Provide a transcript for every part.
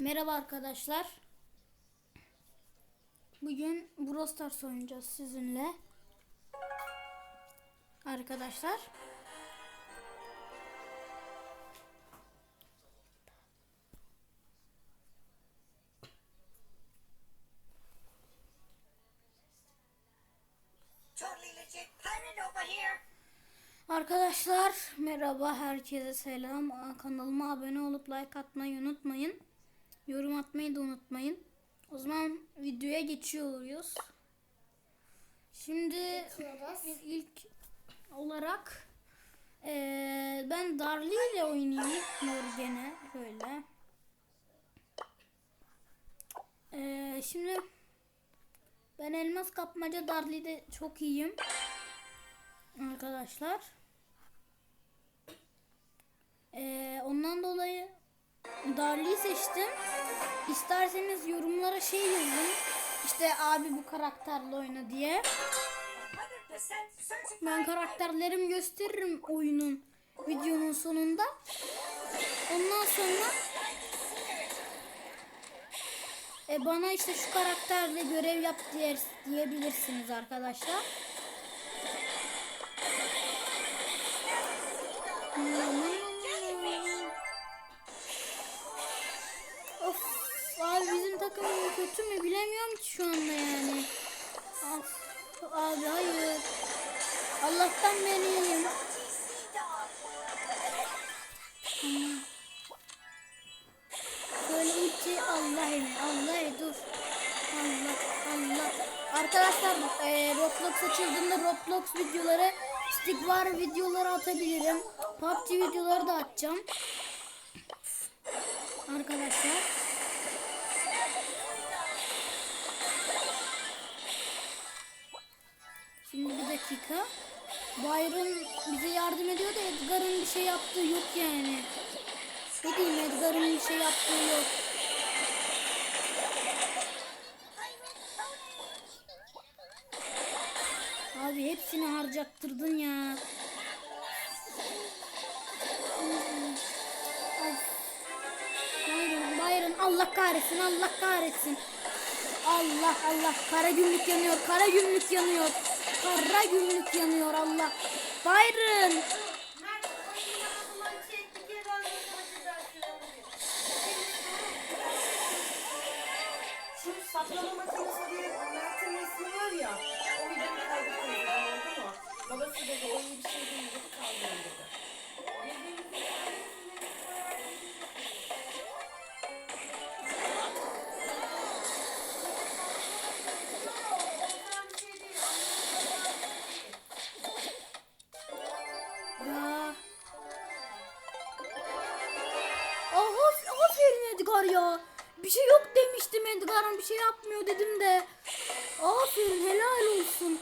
Merhaba arkadaşlar. Bugün Brawl Stars oynayacağız sizinle. Arkadaşlar. Arkadaşlar merhaba herkese selam. Kanalıma abone olup like atmayı unutmayın. Yorum atmayı da unutmayın. O zaman videoya geçiyoruz. Şimdi ilk olarak eee, ben Darli ile oynayayım. Mor gene şöyle. Eee, şimdi ben elmas kapmaca Darli'de çok iyiyim. Arkadaşlar. Eee, ondan dolayı Darli'yi seçtim. İsterseniz yorumlara şey yazın. İşte abi bu karakterle oyna diye. 100% certified. Ben karakterlerimi gösteririm oyunun videonun sonunda. Ondan sonra e, bana işte şu karakterle görev yap diye, diyebilirsiniz arkadaşlar. Of kötü mü bilemiyorum ki şu anda yani. Abi hayır. Allah'tan ben iyiyim. Böyle ulti Allah emin Allah emin, dur. Allah Allah. Arkadaşlar e, Roblox açıldığında Roblox videoları stick var videoları atabilirim. PUBG videoları da atacağım. Arkadaşlar. Dakika. Byron bize yardım ediyor da Edgar'ın bir şey yaptığı yok yani. Ne diyeyim Edgar'ın bir şey yaptığı yok. Abi hepsini harcattırdın ya. Byron, Byron Allah kahretsin Allah kahretsin. Allah Allah kara gümrük yanıyor kara gümrük yanıyor. Kara gümrük yanıyor Allah. Byron. Babası dedi o bir şey değil kaldırın dedi. Yapmıyor dedim de. Aferin helal olsun.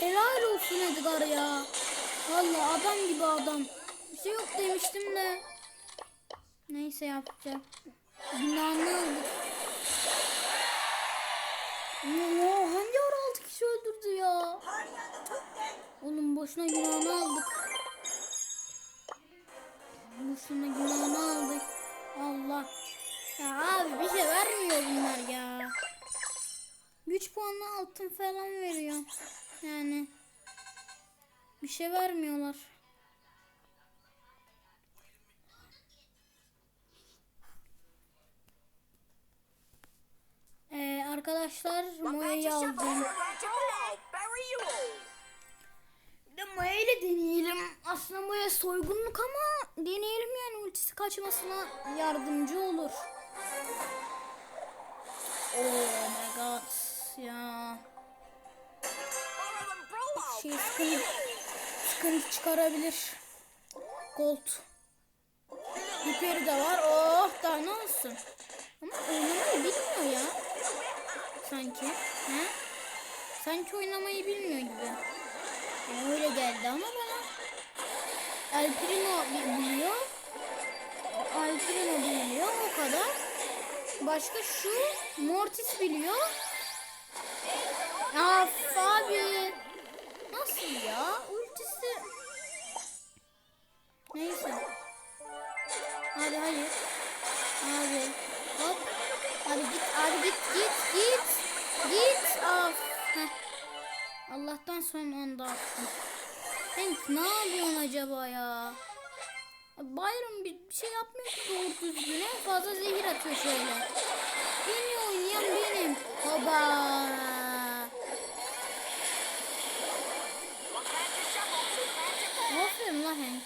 Helal olsun Edgar ya. Vallahi adam gibi adam. Bir şey yok demiştim de. Neyse yapacağım. Günahını. Oo, hangi ara altı kişi öldürdü ya? Oğlum boşuna günahını aldık. Boşuna günahını aldık. Allah. Ya abi bir şey vermiyor bunlar ya. Güç puanı altın falan veriyor. Yani. Bir şey vermiyorlar. Ee, arkadaşlar Moya'yı aldım. De deneyelim. Aslında Moya soygunluk ama deneyelim yani ultisi kaçmasına yardımcı olur. Oh my god ya. Şey sıkıntı, çıkarabilir. Gold. Hiperi de var. Oh daha ne olsun. Ama oynamayı bilmiyor ya. Sanki. He? Sanki oynamayı bilmiyor gibi. Ya öyle geldi ama bana. El Primo bi- biliyor. El Primo biliyor o kadar. Başka şu Mortis biliyor. Af abi. Nasıl ya? Ultisi. Neyse. abi hayır. Abi hop. Abi git abi git git git. Git. Of. Heh. Allah'tan son anda attım. Hank ne yapıyorsun acaba ya? Byron bir şey yapmıyor ki doğru düzgün. En fazla zehir atıyor şöyle. En oynayan benim. Magic Aferin lan Hank.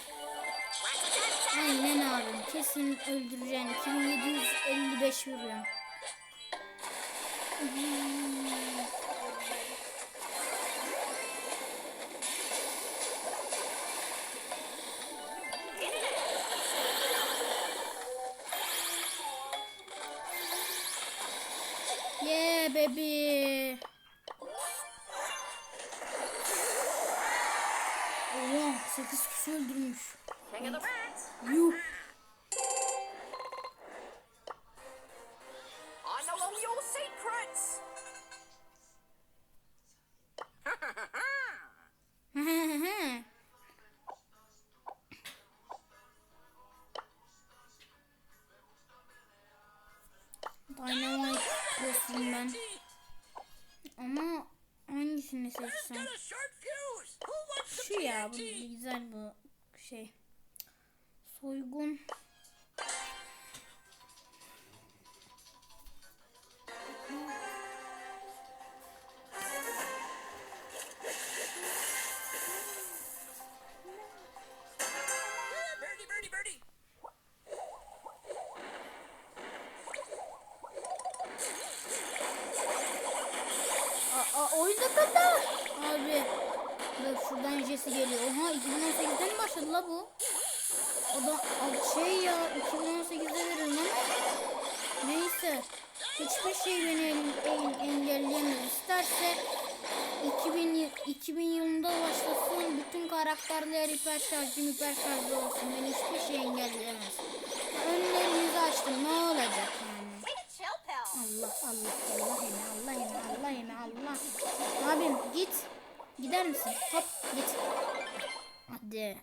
Aynen abim. Kesin öldüreceksin. 2755 vuruyorum. Baby. Oha 8 kişi öldürmüş. Yuh. I know all your secrets. Ya bu güzel bu şey. Soygun. Şuradan Jesse geliyor. Oha 2018'de mi başladı la bu? O da şey ya 2018'de verir. Neyse. Hiçbir şey beni en- en- engelleyemez. İsterse 2000, yı- 2000 yılında başlasın. Bütün karakterler hiper şarjı hiper şarjı olsun. Beni hiçbir şey engelleyemez. Önlerinizi açtım. Ne olacak yani? Allah Allah Allah Allah Allah yine Allah. Abim git. Gider misin? Hop git. Hadi.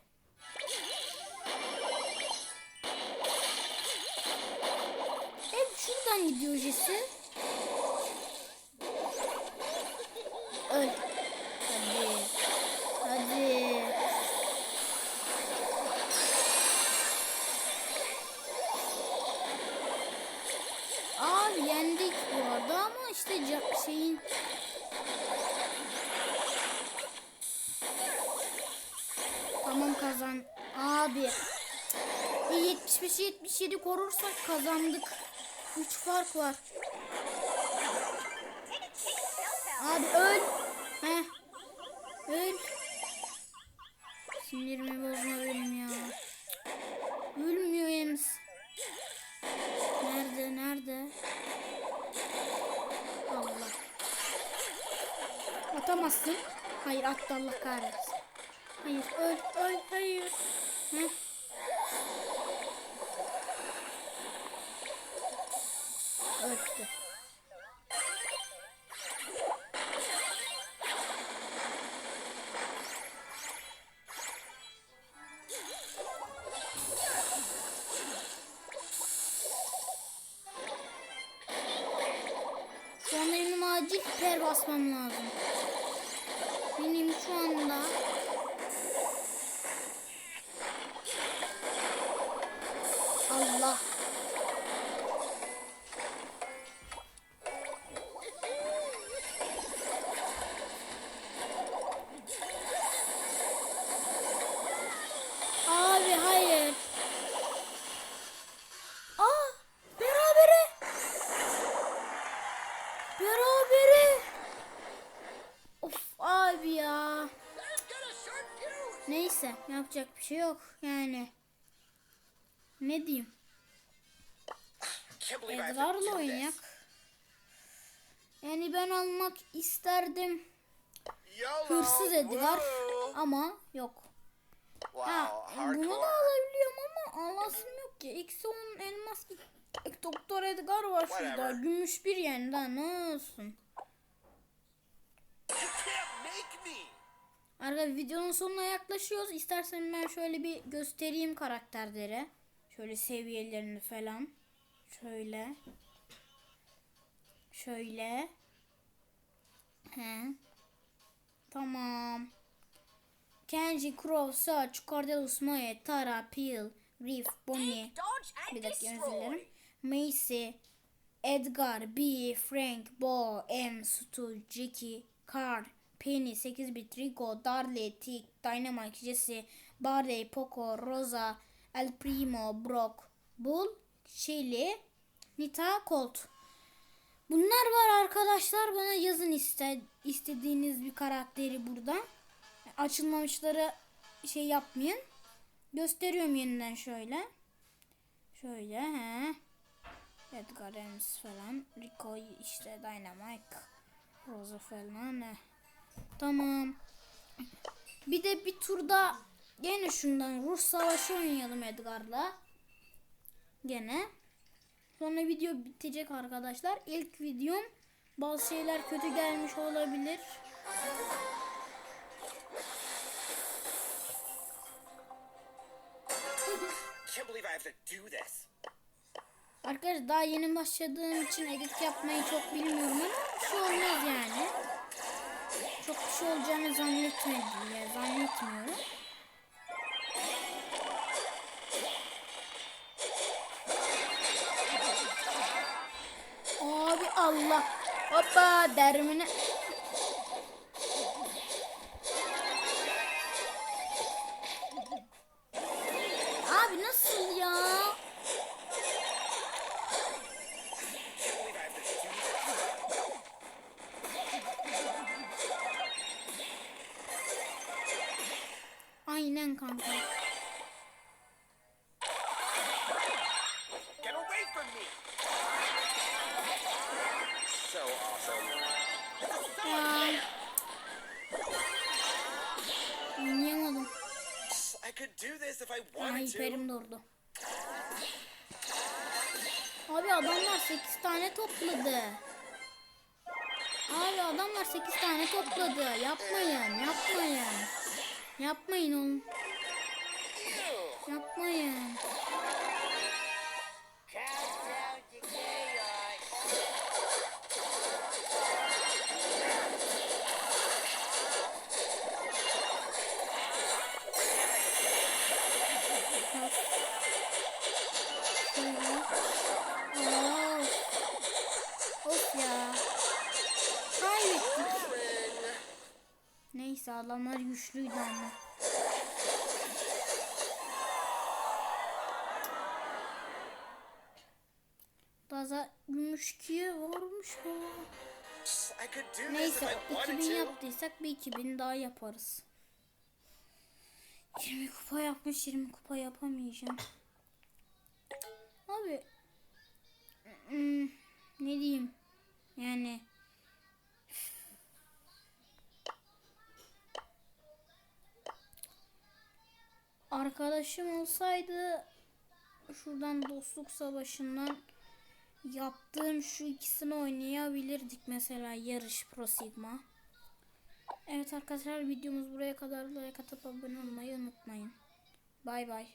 Hep şuradan gidiyor Jesse. Öl. Hadi. Hadi. Abi yendik bu arada ama işte şeyin Tamam kazan. Abi. E, 75 77 korursak kazandık. 3 fark var. Abi öl. Heh. Öl. Sinirimi bozma benim ya. Ölmüyor Ems. Nerede nerede? Allah. Atamazsın. Hayır attı Allah kahretsin. Hayır öl öl hayır. Heh. Öldü. Şu benim acil hiper basmam lazım. Benim şu anda yapacak bir şey yok yani. Ne diyeyim? Do oynayak. Yani ben almak isterdim. Hırsız Edgar whoa. ama yok. Ha, bunu da alabiliyorum ama alasım yok ki. Eksi 10 elmas Doktor Edgar var şurada. Gümüş bir yani daha ne olsun. Arada videonun sonuna yaklaşıyoruz. İstersen ben şöyle bir göstereyim karakterleri. Şöyle seviyelerini falan. Şöyle. Şöyle. He. Tamam. Kenji, Crow, Sarge, Cordelus, Moe, Tara, Peel, Reef, Bonnie. Bir dakika özür. Macy, Edgar, B, Frank, Bo, M, Stu, Jackie, Carl, Penny, 8 bit, Rico, Darley, Tick, Dynamite, Jesse, Barley, Poco, Rosa, El Primo, Brock, Bull, Shelly, Nita, Colt. Bunlar var arkadaşlar. Bana yazın iste, istediğiniz bir karakteri burada. Açılmamışları şey yapmayın. Gösteriyorum yeniden şöyle. Şöyle he. Edgar Ems falan. Rico işte Dynamite. Rosa falan he. Tamam. Bir de bir turda gene şundan Rus Savaşı oynayalım Edgar'la. Gene. Sonra video bitecek arkadaşlar. İlk videom bazı şeyler kötü gelmiş olabilir. Arkadaşlar daha yeni başladığım için edit yapmayı çok bilmiyorum ama bir şey olmaz yani. Çok bir şey olacağını zannetmedim ya zannetmiyorum. Abi Allah. Hoppa dermine. Ay hiperim durdu. Abi adamlar 8 tane topladı. Abi adamlar 8 tane topladı. Yapmayın, yapmayın. Yapmayın oğlum. Yapmayın. Varmış. I could do this if Neyse I wanted 2000 to. yaptıysak bir 2000 daha yaparız. 20 kupa yapmış 20 kupa yapamayacağım. Abi hmm, ne diyeyim yani arkadaşım olsaydı şuradan dostluk savaşından yaptığım şu ikisini oynayabilirdik mesela yarış pro sigma. Evet arkadaşlar videomuz buraya kadar like atıp abone olmayı unutmayın. Bay bay.